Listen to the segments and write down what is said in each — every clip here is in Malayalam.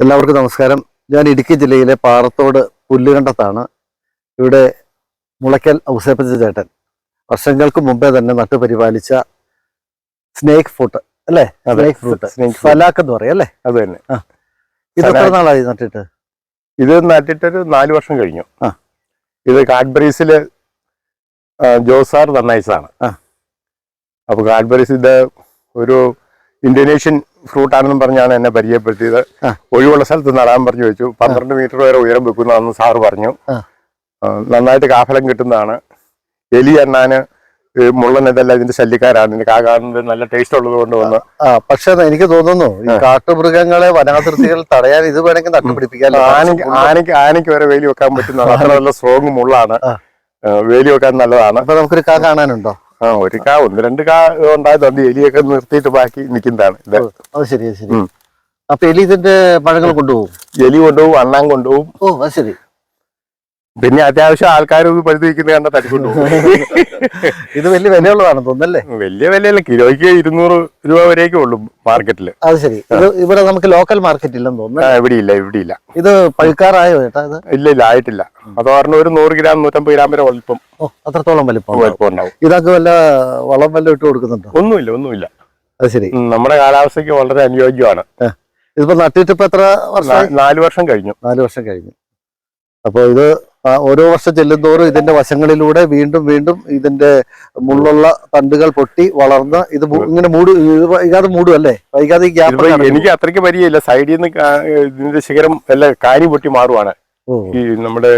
എല്ലാവർക്കും നമസ്കാരം. ഞാൻ ഇടുക്കി ജില്ലയിലെ പാറത്തോട് പുല്ലുകണ്ടത്താണ്. ഇവിടെ മുളയ്ക്കൽ ഔസേപ്പച്ച ചേട്ടൻ. വർഷങ്ങൾക്ക് മുമ്പേ തന്നെ നട്ടുപരിപാലിച്ച സ്നേക്ക് ഫ്രൂട്ട് അല്ലേ? സ്നേക്ക് ഫ്രൂട്ട് ഫലാക്ക് എന്ന് പറയും അല്ലേ? അത് തന്നെ. ഇത് എത്ര. നാളായി നട്ടിട്ട്? ഇത് നട്ടിട്ടൊരു നാല് വർഷം കഴിഞ്ഞു. ആ. ഇത് കാഡ്ബറീസിൽ ജോസാർ നന്നൈസാണ് ആ. അപ്പൊ കാഡ്ബറീസ് ഇത് ഒരു ഇന്തോനേഷ്യൻ ഫ്രൂട്ട് ആണെന്നും പറഞ്ഞാണ് എന്നെ പരിചയപ്പെടുത്തിയത്. ഒഴിവുള്ള സ്ഥലത്ത് നടാൻ പറഞ്ഞു വെച്ചു. പന്ത്രണ്ട് മീറ്റർ വരെ ഉയരം വെക്കുന്നതാണെന്ന് സാറ് പറഞ്ഞു. നന്നായിട്ട് കാഫലം കിട്ടുന്നതാണ്. എലി എണ്ണാന് മുള്ളൻ ഇതെല്ലാം ഇതിന്റെ ശല്യക്കാരാണ്. ഇതിന് കാണുന്നത് നല്ല ടേസ്റ്റ് ഉള്ളത് കൊണ്ട് വന്ന്. പക്ഷെ എനിക്ക് തോന്നുന്നു ഈ. കാട്ടുമൃഗങ്ങളെ വനാതിർത്തികൾ തടയാൻ ഇത് വേണമെങ്കിൽ നട്ടുപിടിപ്പിക്കാൻ ആനയ്ക്ക് ആനയ്ക്ക് ആനയ്ക്ക് വരെ വേലി വെക്കാൻ പറ്റുന്ന അത്ര നല്ല സ്ട്രോങ് മുള്ളാണ്. വേലി വെക്കാൻ നല്ലതാണ്. അപ്പൊ നമുക്കൊരു കാ കാണാനുണ്ടോ? ആ ഒരു കാ ഒന്ന് രണ്ട് കാ ഉണ്ടായതുണ്ട് എലിയൊക്കെ നിർത്തിയിട്ട് ബാക്കി നിൽക്കുന്നതാണ് ഇത്. അത് ശരി ശരി. അപ്പൊ എലി ഇതിന്റെ പഴങ്ങൾ കൊണ്ടുപോകും? എലി കൊണ്ടുപോകും അണ്ണാൻ കൊണ്ടുപോകും. ഓ അത് ശരി. പിന്നെ അത്യാവശ്യം ആൾക്കാർ പഴുത് നിൽക്കുന്ന കണ്ട തട്ടിക്കൊണ്ടു ഇത് വലിയ വിലയുള്ളതാണ് തോന്നല്ലേ വലിയ വിലയല്ല കിലോയ്ക്ക് ഇരുന്നൂറ് രൂപ വരെയൊക്കെ ഉള്ളു മാർക്കറ്റിൽ അത് ശരി. ഇത് ഇവിടെ നമുക്ക് ലോക്കൽ മാർക്കറ്റ് ഇല്ലെന്ന് തോന്നുന്നു ഇവിടെ ഇല്ല ഇവിടെ ഇല്ല ഇത് പഴുക്കാറായോ ചേട്ടാ ഇത്? ഇല്ല ഇല്ല ആയിട്ടില്ല. അത് പറഞ്ഞ ഒരു നൂറ് ഗ്രാം നൂറ്റമ്പത് ഗ്രാം വരെ വലിപ്പം. ഓ അത്രത്തോളം വലിപ്പം. വലിപ്പം ഉണ്ടാവും. ഇതൊക്കെ വല്ല വളം വല്ല ഇട്ട് കൊടുക്കുന്നുണ്ടോ? ഒന്നുമില്ല ഒന്നുമില്ല. അത് ശരി. നമ്മുടെ കാലാവസ്ഥയ്ക്ക് വളരെ അനുയോജ്യമാണ്. ഇതിപ്പോ നട്ടിട്ട് ഇപ്പൊ എത്ര വർഷം? നാല് വർഷം കഴിഞ്ഞു. നാല് വർഷം കഴിഞ്ഞു. അപ്പൊ ഇത് ഓരോ വർഷം ചെല്ലുന്തോറും ഇതിന്റെ വശങ്ങളിലൂടെ വീണ്ടും വീണ്ടും ഇതിന്റെ മുള്ളുള്ള തണ്ടുകൾ പൊട്ടി വളർന്ന് ഇത് ഇങ്ങനെ മൂട് വൈകാതെ മൂടും അല്ലേ വൈകാതെ ഗ്യാപ്പ് എനിക്ക് അത്രയ്ക്ക് പരിചയമില്ല. സൈഡിൽ നിന്ന് ഇതിന്റെ ശിഖരം എല്ലാം കാനി പൊട്ടി മാറുവാണ്. ഈ നമ്മുടെ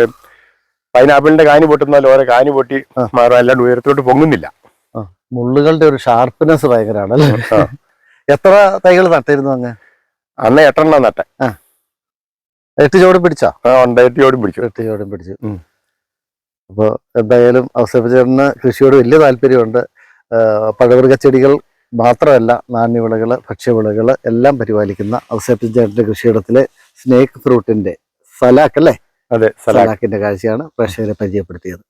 പൈനാപ്പിളിന്റെ കാനി പൊട്ടുന്നാലും ഓരോ കാനി പൊട്ടി ആ. മാറും അല്ലാണ്ട് ഉയരത്തോട്ട് പൊങ്ങുന്നില്ല. മുള്ളുകളുടെ ഒരു ഷാർപ്പ്നെസ് ഭയങ്കരമാണ് അല്ലേ എത്ര തൈകൾ നട്ടിരുന്നു അങ്ങ്? അന്ന് എട്ടെണ്ണം നട്ടെ. എട്ട് ചോടും പിടിച്ചോ? എട്ട് ചോടും പിടിച്ചു എട്ട് ചോടും പിടിച്ചു. അപ്പോൾ എന്തായാലും അവസരപ്പിച്ചേട്ടന് കൃഷിയോട് വലിയ താല്പര്യമുണ്ട്. പഴവർഗച്ചെടികൾ ചെടികൾ മാത്രമല്ല നാണ്യവിളകൾ ഭക്ഷ്യവിളകൾ എല്ലാം പരിപാലിക്കുന്ന അവസരപ്പിച്ചേട്ടന്റെ കൃഷിയിടത്തിലെ സ്നേക്ക് ഫ്രൂട്ടിന്റെ സലാക്ക് അല്ലേ? അതെ സലാക്കിന്റെ സലാക്കിന്റെ കാഴ്ചയാണ് പ്രേക്ഷകരെ പരിചയപ്പെടുത്തിയത്.